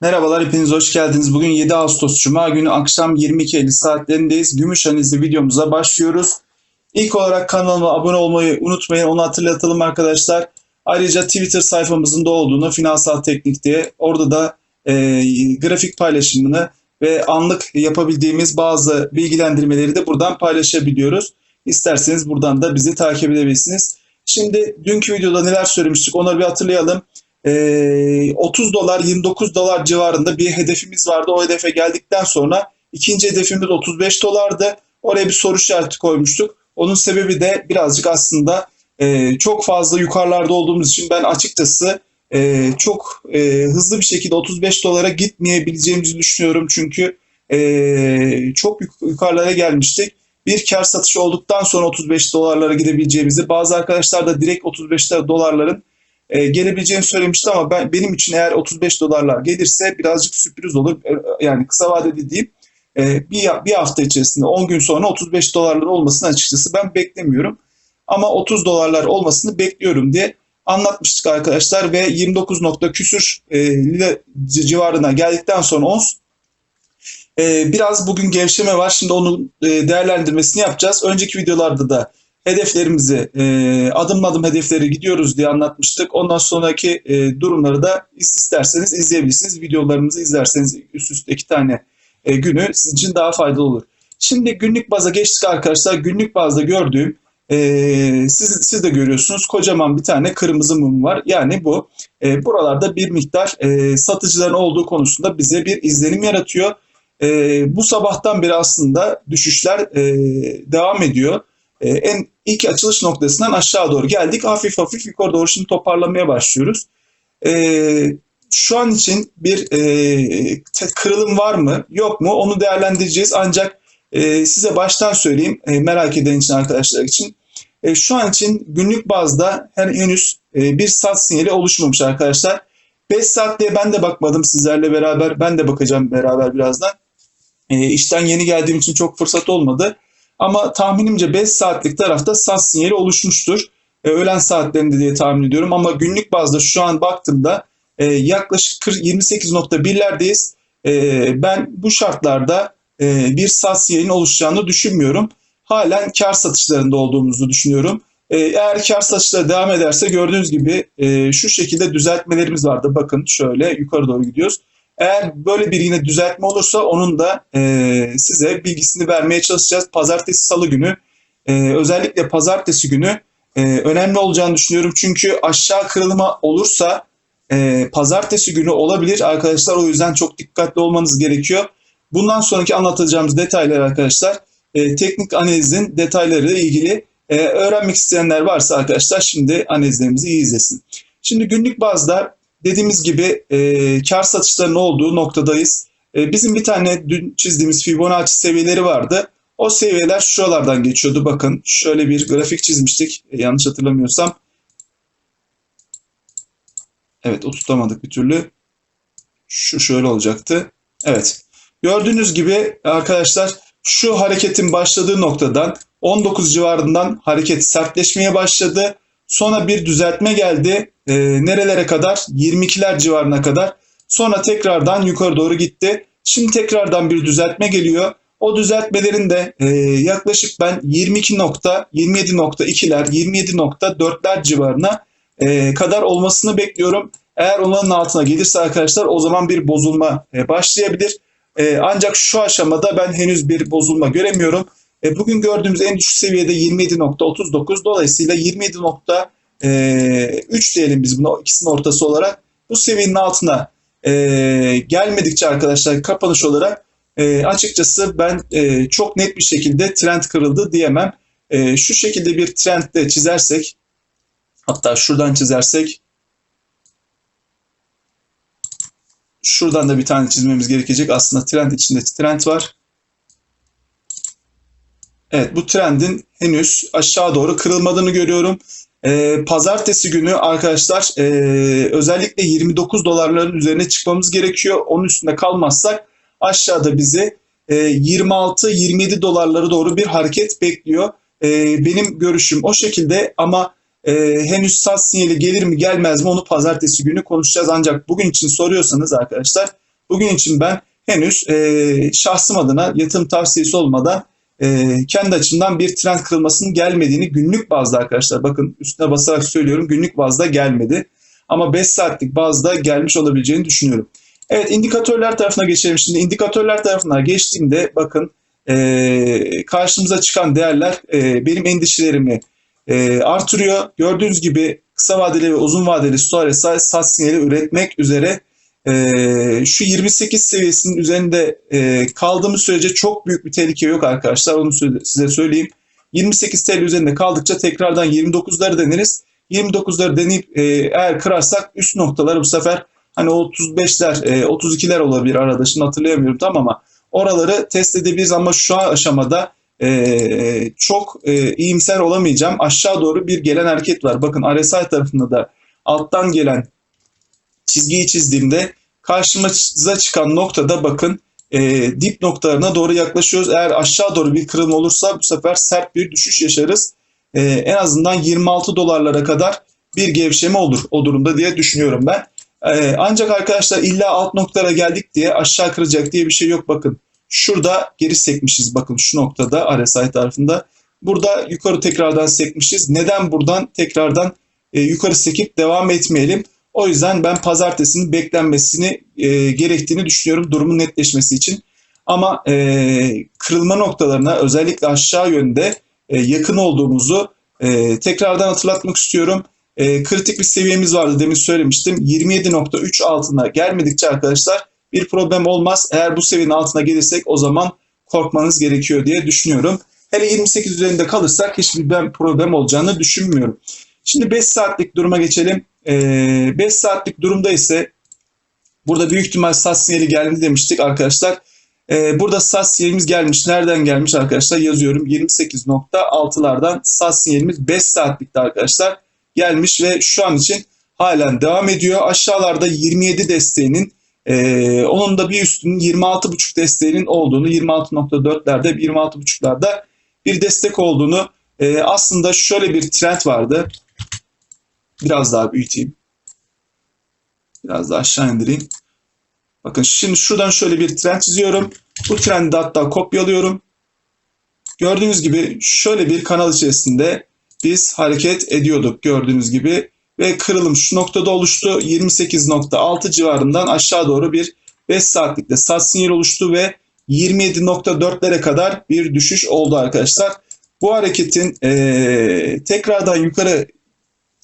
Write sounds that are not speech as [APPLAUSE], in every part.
Merhabalar, hepiniz hoş geldiniz. Bugün 7 Ağustos Cuma günü akşam 22.50 saatlerindeyiz. Gümüş analizi videomuza başlıyoruz. İlk olarak kanalıma abone olmayı unutmayın, onu hatırlatalım arkadaşlar. Ayrıca Twitter sayfamızın da olduğunu, Finansal Teknik diye orada da e, grafik paylaşımını ve anlık yapabildiğimiz bazı bilgilendirmeleri de buradan paylaşabiliyoruz. İsterseniz buradan da bizi takip edebilirsiniz. Şimdi dünkü videoda neler söylemiştik onları bir hatırlayalım. Ee, 30 dolar 29 dolar civarında bir hedefimiz vardı. O hedefe geldikten sonra ikinci hedefimiz 35 dolardı. Oraya bir soru işareti koymuştuk. Onun sebebi de birazcık aslında e, çok fazla yukarılarda olduğumuz için ben açıkçası e, çok e, hızlı bir şekilde 35 dolara gitmeyebileceğimizi düşünüyorum. Çünkü çok yuk- yukarılara gelmiştik. Bir kar satışı olduktan sonra 35 dolarlara gidebileceğimizi, bazı arkadaşlar da direkt 35 dolarların e, gelebileceğini söylemişti ama ben benim için eğer 35 dolarlar gelirse birazcık sürpriz olur. E, Yani kısa vadeli diyeyim. E, bir, bir hafta içerisinde 10 gün sonra 35 dolarlar olmasını açıkçası ben beklemiyorum. Ama 30 dolarlar olmasını bekliyorum diye anlatmıştık arkadaşlar ve 29 nokta küsür e, civarına geldikten sonra ons e, biraz bugün gevşeme var. Şimdi onun e, değerlendirmesini yapacağız. Önceki videolarda da hedeflerimizi e, adım adım hedefleri gidiyoruz diye anlatmıştık. Ondan sonraki e, durumları da is- isterseniz izleyebilirsiniz. Videolarımızı izlerseniz üst üste iki tane e, günü sizin için daha faydalı olur. Şimdi günlük baza geçtik arkadaşlar. Günlük bazda gördüğüm e, siz, siz de görüyorsunuz kocaman bir tane kırmızı mum var. Yani bu e, buralarda bir miktar e, satıcıların olduğu konusunda bize bir izlenim yaratıyor. E, bu sabahtan beri aslında düşüşler e, devam ediyor. E, en ilk açılış noktasından aşağı doğru geldik. Hafif hafif yukarı doğru şimdi toparlamaya başlıyoruz. E, şu an için bir e, kırılım var mı yok mu onu değerlendireceğiz. Ancak e, size baştan söyleyeyim e, merak eden için arkadaşlar için. E, şu an için günlük bazda henüz e, bir sat sinyali oluşmamış arkadaşlar. 5 saat diye ben de bakmadım sizlerle beraber. Ben de bakacağım beraber birazdan. E, işten yeni geldiğim için çok fırsat olmadı. Ama tahminimce 5 saatlik tarafta sat sinyali oluşmuştur. E, öğlen saatlerinde diye tahmin ediyorum. Ama günlük bazda şu an baktığımda e, yaklaşık 40 28.1'lerdeyiz. E, ben bu şartlarda e, bir sat sinyalinin oluşacağını düşünmüyorum. Halen kar satışlarında olduğumuzu düşünüyorum. E, eğer kar satışları devam ederse gördüğünüz gibi e, şu şekilde düzeltmelerimiz vardı. Bakın şöyle yukarı doğru gidiyoruz. Eğer böyle bir yine düzeltme olursa onun da e, size bilgisini vermeye çalışacağız. Pazartesi, salı günü e, özellikle pazartesi günü e, önemli olacağını düşünüyorum. Çünkü aşağı kırılma olursa e, pazartesi günü olabilir arkadaşlar. O yüzden çok dikkatli olmanız gerekiyor. Bundan sonraki anlatacağımız detaylar arkadaşlar e, teknik analizin detaylarıyla ilgili e, öğrenmek isteyenler varsa arkadaşlar şimdi analizlerimizi iyi izlesin. Şimdi günlük bazda dediğimiz gibi e, kar satışlarının olduğu noktadayız. E, bizim bir tane dün çizdiğimiz Fibonacci seviyeleri vardı. O seviyeler şuralardan geçiyordu. Bakın şöyle bir grafik çizmiştik. E, yanlış hatırlamıyorsam. Evet o bir türlü. Şu şöyle olacaktı. Evet. Gördüğünüz gibi arkadaşlar şu hareketin başladığı noktadan 19 civarından hareket sertleşmeye başladı. Sonra bir düzeltme geldi. E, nerelere kadar? 22'ler civarına kadar. Sonra tekrardan yukarı doğru gitti. Şimdi tekrardan bir düzeltme geliyor. O düzeltmelerin de e, yaklaşık ben 22 nokta, 27.2'ler, 27.4'ler civarına e, kadar olmasını bekliyorum. Eğer onların altına gelirse arkadaşlar o zaman bir bozulma e, başlayabilir. E, ancak şu aşamada ben henüz bir bozulma göremiyorum. E, bugün gördüğümüz en düşük seviyede 27.39 dolayısıyla 27.3 diyelim biz buna ikisinin ortası olarak. Bu seviyenin altına e, gelmedikçe arkadaşlar kapanış olarak e, açıkçası ben e, çok net bir şekilde trend kırıldı diyemem. E, şu şekilde bir trend de çizersek hatta şuradan çizersek şuradan da bir tane çizmemiz gerekecek. Aslında trend içinde trend var. Evet bu trendin henüz aşağı doğru kırılmadığını görüyorum. Ee, pazartesi günü arkadaşlar e, özellikle 29 dolarların üzerine çıkmamız gerekiyor. Onun üstünde kalmazsak aşağıda bizi e, 26-27 dolarlara doğru bir hareket bekliyor. E, benim görüşüm o şekilde ama e, henüz sat sinyali gelir mi gelmez mi onu pazartesi günü konuşacağız. Ancak bugün için soruyorsanız arkadaşlar bugün için ben henüz e, şahsım adına yatırım tavsiyesi olmadan e, kendi açımdan bir trend kırılmasının gelmediğini günlük bazda arkadaşlar bakın üstüne basarak söylüyorum günlük bazda gelmedi. Ama 5 saatlik bazda gelmiş olabileceğini düşünüyorum. Evet indikatörler tarafına geçelim. Şimdi indikatörler tarafına geçtiğimde bakın e, karşımıza çıkan değerler e, benim endişelerimi e, artırıyor. Gördüğünüz gibi kısa vadeli ve uzun vadeli stoğ sat sinyali üretmek üzere e, şu 28 seviyesinin üzerinde e, kaldığımız sürece çok büyük bir tehlike yok arkadaşlar. Onu size söyleyeyim. 28 TL üzerinde kaldıkça tekrardan 29'ları deneriz. 29'ları deneyip e, eğer kırarsak üst noktaları bu sefer hani 35'ler, e, 32'ler olabilir arada. Şimdi hatırlayamıyorum tam ama oraları test edebiliriz ama şu aşamada e, çok e, iyimser olamayacağım. Aşağı doğru bir gelen hareket var. Bakın RSI tarafında da alttan gelen çizgiyi çizdiğimde karşımıza çıkan noktada bakın e, dip noktalarına doğru yaklaşıyoruz. Eğer aşağı doğru bir kırılma olursa bu sefer sert bir düşüş yaşarız. E, en azından 26 dolarlara kadar bir gevşeme olur o durumda diye düşünüyorum ben. E, ancak arkadaşlar illa alt noktalara geldik diye aşağı kıracak diye bir şey yok bakın. Şurada geri sekmişiz bakın şu noktada RSI tarafında. Burada yukarı tekrardan sekmişiz. Neden buradan tekrardan e, yukarı sekip devam etmeyelim? O yüzden ben pazartesinin beklenmesini e, gerektiğini düşünüyorum durumun netleşmesi için. Ama e, kırılma noktalarına özellikle aşağı yönde e, yakın olduğumuzu e, tekrardan hatırlatmak istiyorum. E, kritik bir seviyemiz vardı demin söylemiştim. 27.3 altına gelmedikçe arkadaşlar bir problem olmaz. Eğer bu seviyenin altına gelirsek o zaman korkmanız gerekiyor diye düşünüyorum. Hele 28 üzerinde kalırsak hiçbir ben problem olacağını düşünmüyorum. Şimdi 5 saatlik duruma geçelim. 5 ee, saatlik durumda ise burada büyük ihtimal sat sinyali geldi demiştik arkadaşlar. Ee, burada sat sinyalimiz gelmiş. Nereden gelmiş arkadaşlar? Yazıyorum 28.6'lardan sat sinyalimiz 5 saatlikte arkadaşlar gelmiş ve şu an için halen devam ediyor. Aşağılarda 27 desteğinin ee, onun da bir üstünün 26.5 desteğinin olduğunu 26.4'lerde 26.5'larda bir destek olduğunu e, aslında şöyle bir trend vardı. Biraz daha büyüteyim. Biraz daha aşağı indireyim. Bakın şimdi şuradan şöyle bir trend çiziyorum. Bu trendi hatta kopyalıyorum. Gördüğünüz gibi şöyle bir kanal içerisinde biz hareket ediyorduk gördüğünüz gibi. Ve kırılım şu noktada oluştu. 28.6 civarından aşağı doğru bir 5 saatlikte sat sinyal oluştu ve 27.4'lere kadar bir düşüş oldu arkadaşlar. Bu hareketin e, tekrardan yukarı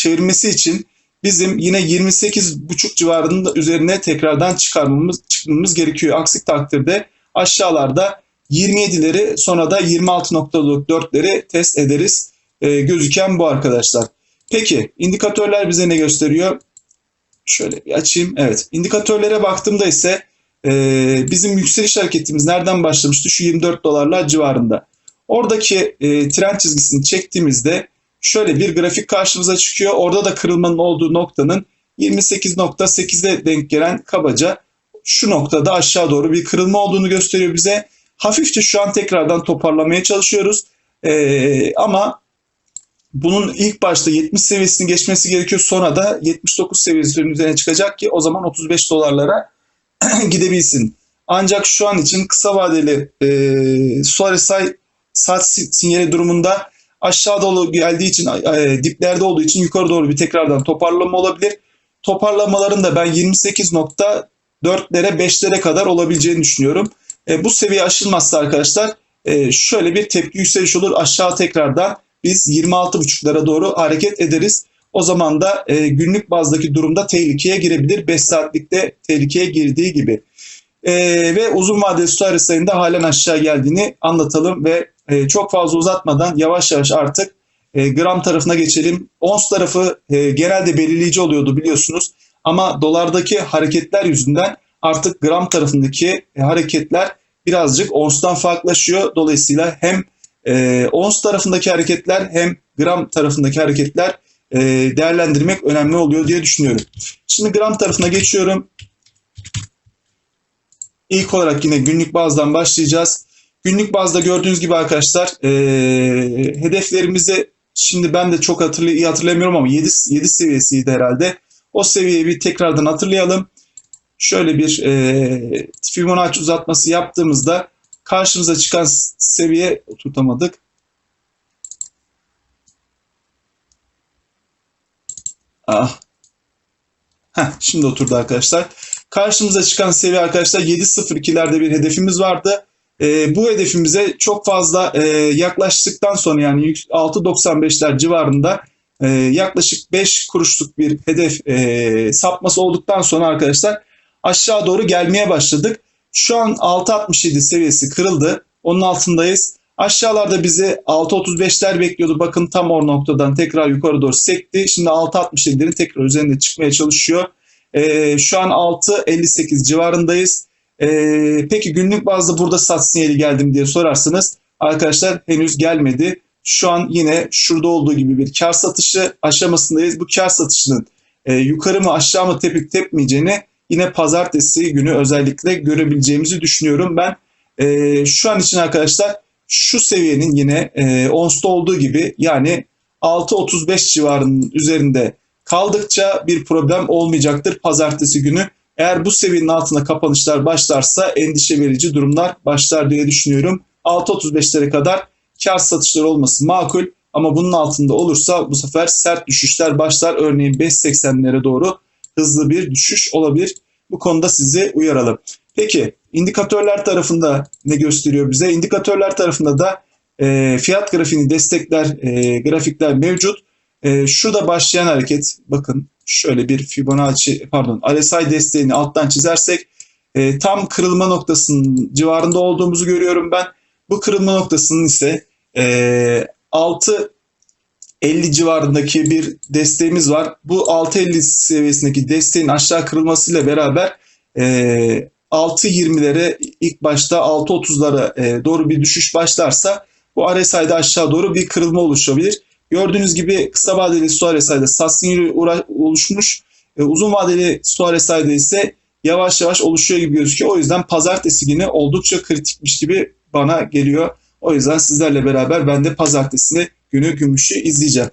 çevirmesi için bizim yine 28,5 civarında üzerine tekrardan çıkarmamız çıkmamız gerekiyor. Aksi takdirde aşağılarda 27'leri sonra da 26.4'leri test ederiz. E, gözüken bu arkadaşlar. Peki indikatörler bize ne gösteriyor? Şöyle bir açayım. Evet indikatörlere baktığımda ise e, bizim yükseliş hareketimiz nereden başlamıştı? Şu 24 dolarlar civarında. Oradaki e, trend çizgisini çektiğimizde şöyle bir grafik karşımıza çıkıyor. Orada da kırılmanın olduğu noktanın 28.8'e denk gelen kabaca şu noktada aşağı doğru bir kırılma olduğunu gösteriyor bize. Hafifçe şu an tekrardan toparlamaya çalışıyoruz. Ee, ama bunun ilk başta 70 seviyesini geçmesi gerekiyor. Sonra da 79 seviyesinin üzerine çıkacak ki o zaman 35 dolarlara [CLEARS THROAT] gidebilsin. Ancak şu an için kısa vadeli e, Suarez'ay saat sinyali durumunda aşağı doğru geldiği için e, diplerde olduğu için yukarı doğru bir tekrardan toparlama olabilir. Toparlamaların da ben 28.4'lere 5'lere kadar olabileceğini düşünüyorum. E, bu seviye aşılmazsa arkadaşlar e, şöyle bir tepki yükseliş olur. Aşağı tekrardan biz 26.5'lara doğru hareket ederiz. O zaman da e, günlük bazdaki durumda tehlikeye girebilir. 5 saatlikte tehlikeye girdiği gibi. E, ve uzun vadeli su sayında halen aşağı geldiğini anlatalım ve e, çok fazla uzatmadan yavaş yavaş artık e, gram tarafına geçelim. Ons tarafı e, genelde belirleyici oluyordu biliyorsunuz. Ama dolardaki hareketler yüzünden artık gram tarafındaki e, hareketler birazcık onstan farklılaşıyor. Dolayısıyla hem e, ons tarafındaki hareketler hem gram tarafındaki hareketler e, değerlendirmek önemli oluyor diye düşünüyorum. Şimdi gram tarafına geçiyorum. İlk olarak yine günlük bazdan başlayacağız. Günlük bazda gördüğünüz gibi arkadaşlar e, hedeflerimizi şimdi ben de çok hatırlay iyi hatırlamıyorum ama 7, 7 seviyesiydi herhalde. O seviyeyi bir tekrardan hatırlayalım. şöyle bir e, Fibonacci uzatması yaptığımızda karşımıza çıkan seviye oturtamadık. Ah. Heh, şimdi oturdu arkadaşlar. Karşımıza çıkan seviye arkadaşlar 7.02'lerde bir hedefimiz vardı. E, bu hedefimize çok fazla e, yaklaştıktan sonra yani 6.95'ler civarında e, yaklaşık 5 kuruşluk bir hedef e, sapması olduktan sonra arkadaşlar aşağı doğru gelmeye başladık. Şu an 6.67 seviyesi kırıldı. Onun altındayız. Aşağılarda bizi 6.35'ler bekliyordu. Bakın tam o noktadan tekrar yukarı doğru sekti. Şimdi 6.67'lerin tekrar üzerinde çıkmaya çalışıyor. E, şu an 6.58 civarındayız. E, peki günlük bazda burada sat sinyali geldim diye sorarsanız arkadaşlar henüz gelmedi. Şu an yine şurada olduğu gibi bir kar satışı aşamasındayız. Bu kar satışının e, yukarı mı aşağı mı tepip tepmeyeceğini yine pazartesi günü özellikle görebileceğimizi düşünüyorum. Ben e, şu an için arkadaşlar şu seviyenin yine e, ONS'ta olduğu gibi yani 6.35 civarının üzerinde kaldıkça bir problem olmayacaktır pazartesi günü. Eğer bu seviyenin altında kapanışlar başlarsa endişe verici durumlar başlar diye düşünüyorum. 6.35'lere kadar kar satışları olması makul ama bunun altında olursa bu sefer sert düşüşler başlar. Örneğin 5.80'lere doğru hızlı bir düşüş olabilir. Bu konuda sizi uyaralım. Peki indikatörler tarafında ne gösteriyor bize? İndikatörler tarafında da e, fiyat grafiğini destekler e, grafikler mevcut. E, şurada başlayan hareket bakın şöyle bir Fibonacci pardon RSI desteğini alttan çizersek e, tam kırılma noktasının civarında olduğumuzu görüyorum ben. Bu kırılma noktasının ise e, 6 50 civarındaki bir desteğimiz var. Bu 6.50 seviyesindeki desteğin aşağı kırılmasıyla beraber e, 6.20'lere ilk başta 6.30'lara e, doğru bir düşüş başlarsa bu RSI'de aşağı doğru bir kırılma oluşabilir. Gördüğünüz gibi kısa vadeli su RSI'de sat sinyali oluşmuş. E, uzun vadeli su RSI'de ise yavaş yavaş oluşuyor gibi gözüküyor. O yüzden pazartesi günü oldukça kritikmiş gibi bana geliyor. O yüzden sizlerle beraber ben de pazartesini günü gümüşü izleyeceğim.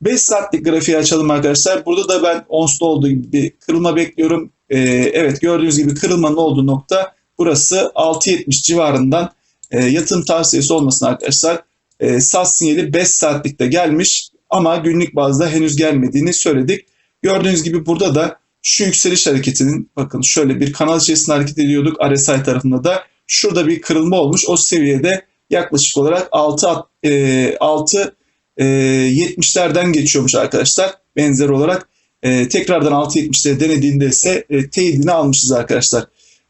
5 saatlik grafiği açalım arkadaşlar. Burada da ben ONS'da olduğu gibi bir kırılma bekliyorum. Ee, evet gördüğünüz gibi kırılmanın olduğu nokta burası 6.70 civarından e, yatırım tavsiyesi olmasın arkadaşlar. E, sat sinyali 5 saatlikte gelmiş ama günlük bazda henüz gelmediğini söyledik. Gördüğünüz gibi burada da şu yükseliş hareketinin bakın şöyle bir kanal içerisinde hareket ediyorduk RSI tarafında da şurada bir kırılma olmuş. O seviyede yaklaşık olarak 6 e, 6 e, 70'lerden geçiyormuş arkadaşlar. Benzer olarak e, tekrardan 6.70'leri denediğinde ise e, teyidini almışız arkadaşlar.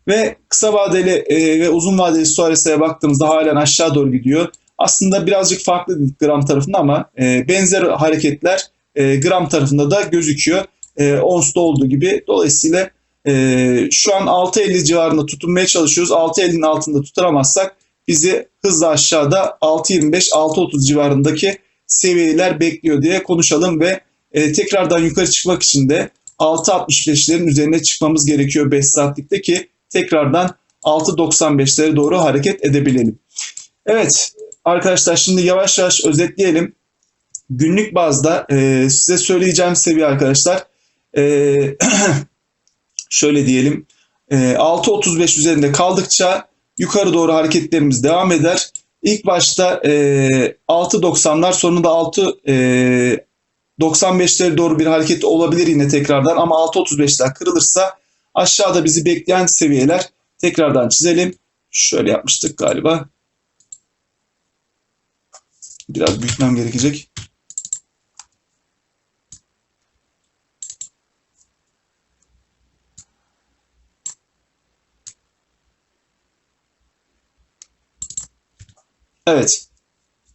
Ve kısa vadeli e, ve uzun vadeli Suarez'e baktığımızda halen aşağı doğru gidiyor. Aslında birazcık farklı gram tarafında ama e, benzer hareketler e, gram tarafında da gözüküyor. E, ONS'da olduğu gibi. Dolayısıyla e, şu an 6.50 civarında tutunmaya çalışıyoruz. 6.50'nin altında tutamazsak bizi hızla aşağıda 6.25-6.30 civarındaki seviyeler bekliyor diye konuşalım ve e, tekrardan yukarı çıkmak için de 6.65'lerin üzerine çıkmamız gerekiyor 5 saatlikte ki tekrardan 6.95'lere doğru hareket edebilelim. Evet arkadaşlar şimdi yavaş yavaş özetleyelim. Günlük bazda e, size söyleyeceğim seviye arkadaşlar e, [CLEARS THROAT] şöyle diyelim e, 6.35 üzerinde kaldıkça yukarı doğru hareketlerimiz devam eder. İlk başta e, 6.90'lar sonunda 6 e, 95'lere doğru bir hareket olabilir yine tekrardan ama 6.35'ler kırılırsa aşağıda bizi bekleyen seviyeler tekrardan çizelim. Şöyle yapmıştık galiba. Biraz büyütmem gerekecek. Evet.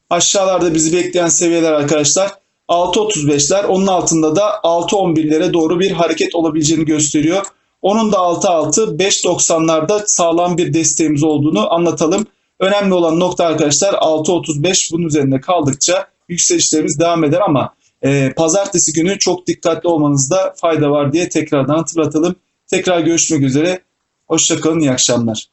Aşağılarda bizi bekleyen seviyeler arkadaşlar 6.35'ler. Onun altında da 6.11'lere doğru bir hareket olabileceğini gösteriyor. Onun da 6.6 5.90'larda sağlam bir desteğimiz olduğunu anlatalım. Önemli olan nokta arkadaşlar 6.35 bunun üzerinde kaldıkça yükselişlerimiz devam eder ama e, pazartesi günü çok dikkatli olmanızda fayda var diye tekrardan hatırlatalım. Tekrar görüşmek üzere. Hoşçakalın, iyi akşamlar.